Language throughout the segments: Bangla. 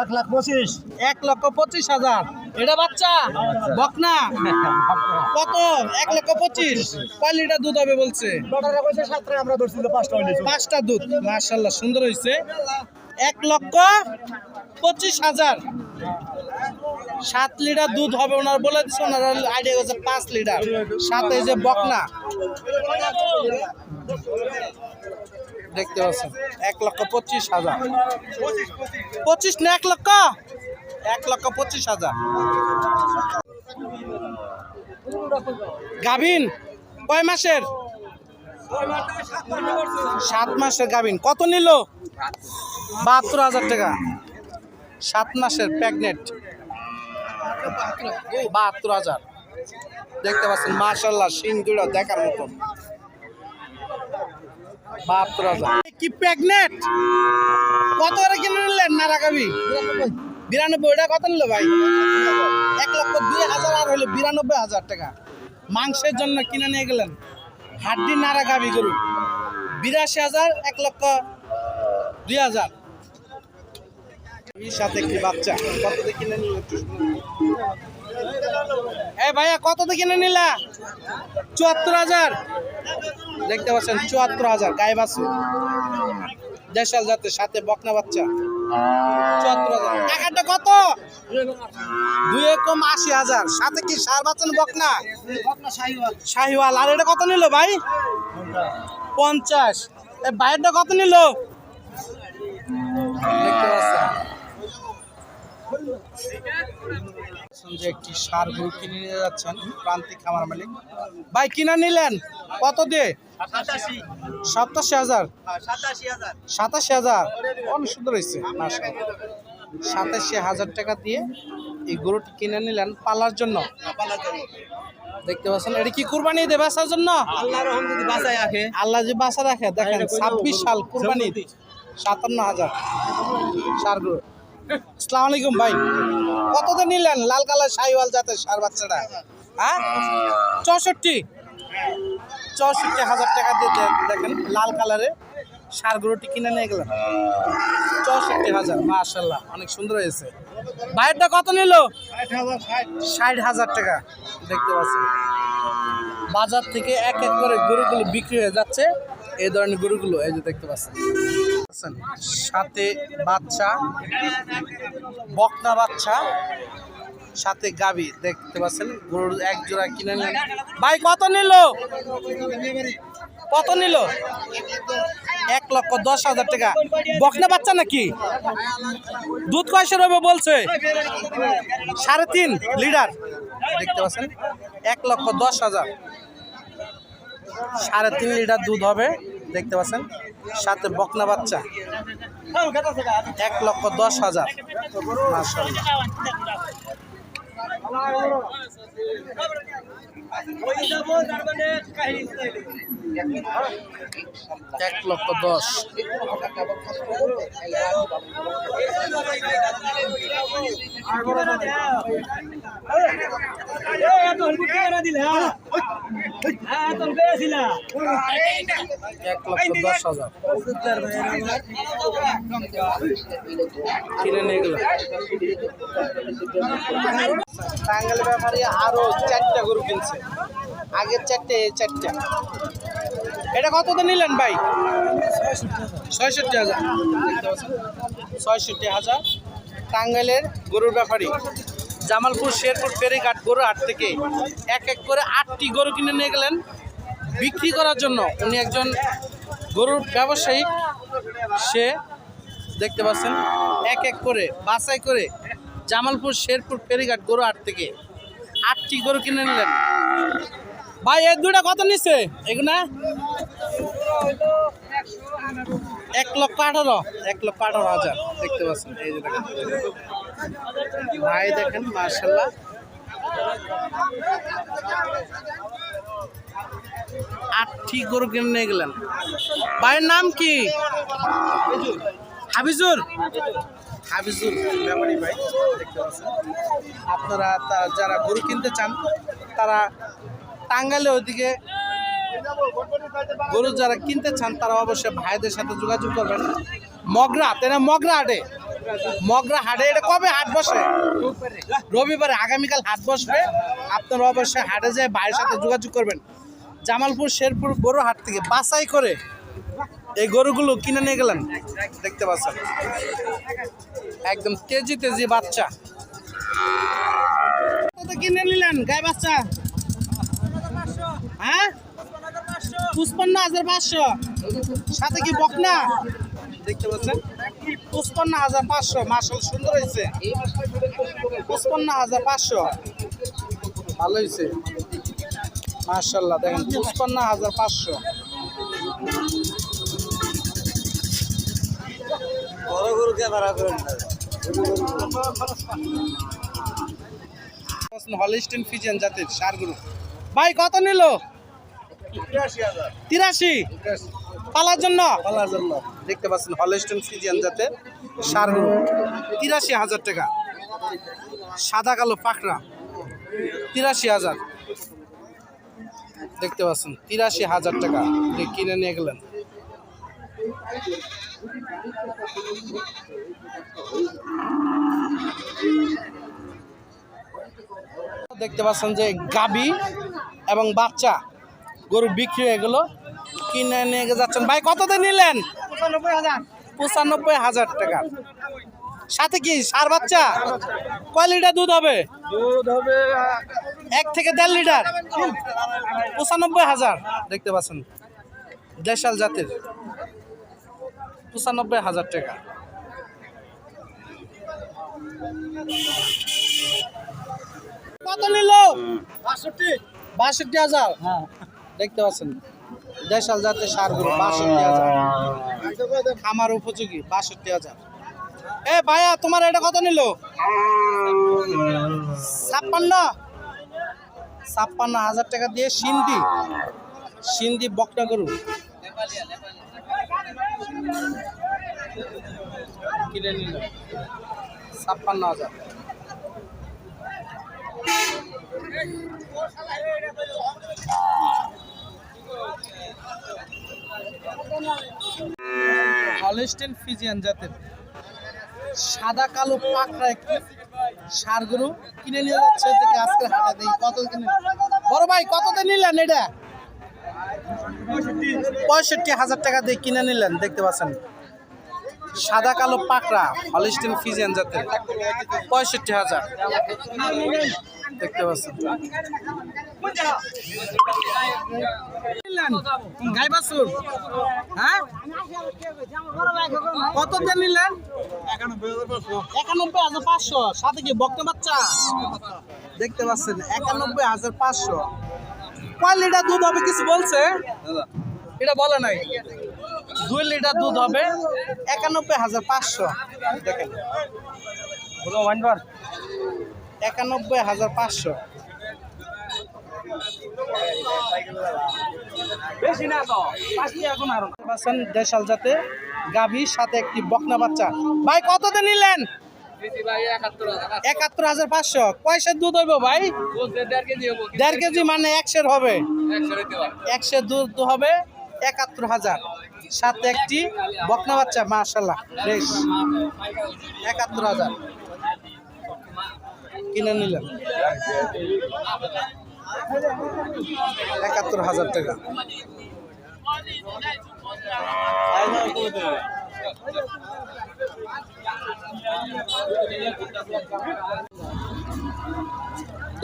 এক লাখ পঁচিশ। এক লক্ষ পঁচিশ হাজার। এটা বাচ্চা? বকনা? কত? এক লক্ষ পঁচিশ। কয় লিটার দুধ হবে বলছে? আমরা ধরছিল পাঁচটা পাঁচটা দুধ। মার্শাল্লাহ সুন্দর হয়েছে এক লক্ষ পঁচিশ হাজার। সাত লিটার দুধ হবে ওনার বলে দিচ্ছে ওনার আইডিয়া করছে পাঁচ লিটার। সাথে যে বকনা। দেখতে পাচ্ছেন। এক লক্ষ পঁচিশ হাজার। পঁচিশ না এক লক্ষ? এক লক্ষ পঁচিশ হাজার। গাভিন কয় মাসের? সাত মাসের গাভিন। কত নিল? বাহাত্তর হাজার টাকা। সাত মাসের প্রেগনেন্ট। বাহাত্তর হাজার। দেখতে পাচ্ছেন মার্শাল্লাহ সিং দেখার মতন। কি কত কিনে নিলেন নারা গাভি বিরানব্বই কত ভাই? এক লক্ষ দুই হাজার আর বিরানব্বই হাজার টাকা। মাংসের জন্য কিনে নিয়ে গেলেন হাড্ডি নাড়া গাভি গরু। বিরাশি হাজার, এক লক্ষ দুই হাজার। সাথে একটি বাচ্চা? কত কিনে নিল এই ভাইয়া, কত কিনে নিলা? চুয়াত্তর হাজার। দেখতে পাচ্ছেন, চুয়াত্তর হাজার গায়ে বাছু দেশাল জাতের, সাথে বকনা বাচ্চা। চুয়াত্তর হাজার। টাকাটা কত? দুই কম আশি হাজার। সাথে কি সার বাচ্চা বকনা? শাহিওয়াল। আর এটা কত নিল ভাই? পঞ্চাশ। এ বাইরটা কত নিল? দেখতে পাচ্ছেন। যে একটি সার গরু কিনে নিয়ে যাচ্ছেন প্রান্তিক খামার মালিক। ভাই কিনা নিলেন? কত দিয়ে? সাতাশি। হাজার? সাতাশি হাজার। অনেক সুন্দর হয়েছে সাতাশি হাজার টাকা দিয়ে এই গরুটি কিনে নিলেন পালার জন্য। দেখতে পাচ্ছেন এটা কি কুরবানি দেবে বাসার জন্য? আল্লাহ যে বাসা রাখে। দেখেন ছাব্বিশ সাল কুরবানি। সাতান্ন হাজার। সার গরু। আসসালামু আলাইকুম ভাই। কত দিয়ে নিলেন? লাল কালার শাহিওয়াল জাতের সার বাচ্চাটা? হ্যাঁ? চৌষট্টি। চৌষট্টি হাজার টাকা দিয়ে দেখেন লাল কালারে সার গরুটি কিনে নিয়ে গেলেন। চৌষট্টি হাজার মাশাল্লাহ অনেক সুন্দর হয়েছে। বাইরটা কত নিল? ষাট হাজার টাকা দেখতে পাচ্ছেন। বাজার থেকে এক এক করে গরুগুলো বিক্রি হয়ে যাচ্ছে। এই ধরনের গরুগুলো এই যে দেখতে পাচ্ছেন, সাথে বাচ্চা, বকনা বাচ্চা, সাথে গাবি দেখতে পাচ্ছেন, গরুর এক জোড়া কিনে নিলেন। ভাই, কত নিল? কত নিল? এক লক্ষ দশ হাজার টাকা। বকনা বাচ্চা নাকি? দুধ কয়সের হবে বলছে? সাড়ে তিন লিটার। দেখতে পাচ্ছেন, এক লক্ষ দশ হাজার। সাড়ে তিন লিটার দুধ হবে। দেখতে পাচ্ছেন সাথে বকনা বাচ্চা। এক লক্ষ দশ হাজার। এক লক্ষ দশ। নিয়ে গেল টাঙ্গাইল ব্যাপারে আরও চারটা গরু কিনছে আগের চারটে চারটা এটা কত তো নিলেন ভাই ছয়ষট্টি হাজার ছয়ষট্টি হাজার টাঙ্গাইলের গরুর ব্যাপারী। জামালপুর, শেরপুর, ফেরিঘাট গরু হাট থেকে এক এক করে আটটি গরু কিনে নিয়ে গেলেন। বিক্রি করার জন্য উনি একজন গরুর ব্যবসায়ী সে দেখতে পাচ্ছেন, এক এক করে বাছাই করে জামালপুর, শেরপুর, ফেরিঘাট গরু হাট থেকে আটটি গরু কিনে নিলেন। ভাই, এই দুটা কত নিচ্ছে? এগুলা? এক লক্ষ আঠারো, এক লক্ষ আঠারো হাজার, দেখতে পাচ্ছেন, এই যে দেখেন। ভাই দেখেন মার্শাল্লাহ আটটি গরু কিনে গেলেন। ভাইয়ের নাম কি? হাবিজুর হাবিজুর ব্যাপারী ভাই, দেখতে পাচ্ছেন। আপনারা যারা গরু কিনতে চান, তারা টাঙ্গাইলে ওইদিকে গরু যারা কিনতে চান, তারা অবশ্যই ভাইদের সাথে যোগাযোগ করবেন। মগরা, তাই না? মগরা হাটে। মগরা হাটে, এটা কবে হাট বসে? রবিবারে, আগামীকাল হাট বসবে। আপনারা অবশ্যই হাটে যেয়ে ভাইয়ের সাথে যোগাযোগ করবেন। জামালপুর, শেরপুর গরু হাট থেকে বাছাই করে এই গরুগুলো কিনে নিয়ে গেলেন। দেখতে পাচ্ছেন। একদম তেজি তেজি বাচ্চা। কিনে নিলেন, গায়ে বাচ্চা। হ্যাঁ? পুষ্পান্ন হাজার পাঁচশো। সাথে কি বকনা? দেখতে পাচ্ছেন? পুষ্পান্ন হাজার পাঁচশো মার্শাল সুন্দর হয়েছে। পুষ্পান্ন হাজার পাঁচশো। ভালো হয়েছে। মার্শাল্লাহ দেখেন, পুষ্পান্ন হাজার পাঁচশো। বড় গরুকে ভাড়া করেন হলিস্টিন ফিজিয়ান জাতের সারগুলো ভাই, কত নিল? তিরাশি। পালার জন্য? পালার জন্য। দেখতে পাচ্ছেন হলিস্টিন ফিজিয়ান জাতের সারগুলো তিরাশি হাজার টাকা। সাদা কালো পাখরা তিরাশি হাজার। দেখতে পাচ্ছেন, তিরাশি হাজার টাকা। কিনে নিয়ে গেলেন। দেখতে পাচ্ছেন যে গাবি এবং বাচ্চা গরু বিক্রি হয়ে গেল কিনে নিয়ে যাচ্ছেন। ভাই কততে নিলেন? পঁচানব্বই হাজার। টাকা। সাথে কি সার বাচ্চা? কয় লিটার দুধ হবে? দুধ হবে এক থেকে দেড় লিটার। পঁচানব্বই হাজার। দেখতে পাচ্ছেন দেশাল জাতের। পঁচানব্বই হাজার টাকা। কত নিল? বাষট্টি। বাষট্টি হাজার। হ্যাঁ। দেখতে পাচ্ছেন, দেশাল জাতের সারগুলো বাষট্টি হাজার। খামার উপযোগী, বাষট্টি হাজার। এ ভাইয়া, তোমার এটা কত নিল? ছাপ্পান্ন? ছাপ্পান্ন হাজার টাকা দিয়ে সিন্ধি। সিন্ধি বকনা গরু। ছাপ্পান্ন হাজার। হলস্টেন ফিজিয়ান জাতের সাদা, কালো, পাকড়া একটি সার গরু কিনে নিয়ে যাচ্ছে থেকে আজকে হাটা। দেই কত কিনে বড় ভাই কততে নিলেন এটা? পঁয়ষট্টি হাজার টাকা দিয়ে কিনে নিলেন, দেখতে পাচ্ছেন। সাদা কালো পাকড়া হলিস্টিন ফিজিয়ান জাতের, পঁয়ষট্টি হাজার। দেখতে পাচ্ছেন। হ্যাঁ? একানব্বই হাজার পাঁচশো। সাথে কি দেখতে পাচ্ছেন, একানব্বই হাজার পাঁচশো। কিছু বলছে? এটা বলে নাই। দুই লিটার দুধ হবে একানব্বই হাজার পাঁচশো। দেখেন। একানব্বই হাজার পাঁচশো। বেশি না তো এখন আরও পাচ্ছেন দেশাল জাতে গাভীর সাথে একটি বকনা বাচ্চা। ভাই কততে নিলেন? একাত্তর হাজার পাঁচশো। পয়সার দুধ হইব ভাই? দেড় কেজি মানে একশের হবে। একশের দুধ হবে একাত্তর হাজার। সাথে একটি বকনা বাচ্চা মার্শাল্লাহ বেশ। একাত্তর হাজার। কিনে নিলেন। একাত্তর হাজার টাকা।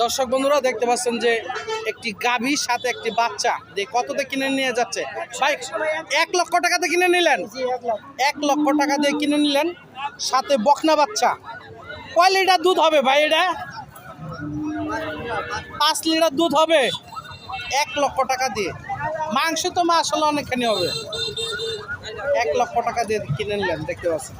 দর্শক বন্ধুরা, দেখতে পাচ্ছেন যে একটি গাভীর সাথে একটি বাচ্চা। যে কততে কিনে নিয়ে যাচ্ছে? ভাই এক লক্ষ টাকাতে কিনে নিলেন? এক লক্ষ। টাকা দিয়ে কিনে নিলেন সাথে বকনা বাচ্চা। কয় লিটার দুধ হবে ভাই এটা? পাঁচ লিটার দুধ হবে। এক লক্ষ টাকা দিয়ে। মাংস তো মা আসলে অনেকখানি হবে। এক লক্ষ টাকা দিয়ে কিনে নিলেন দেখতে পাচ্ছেন।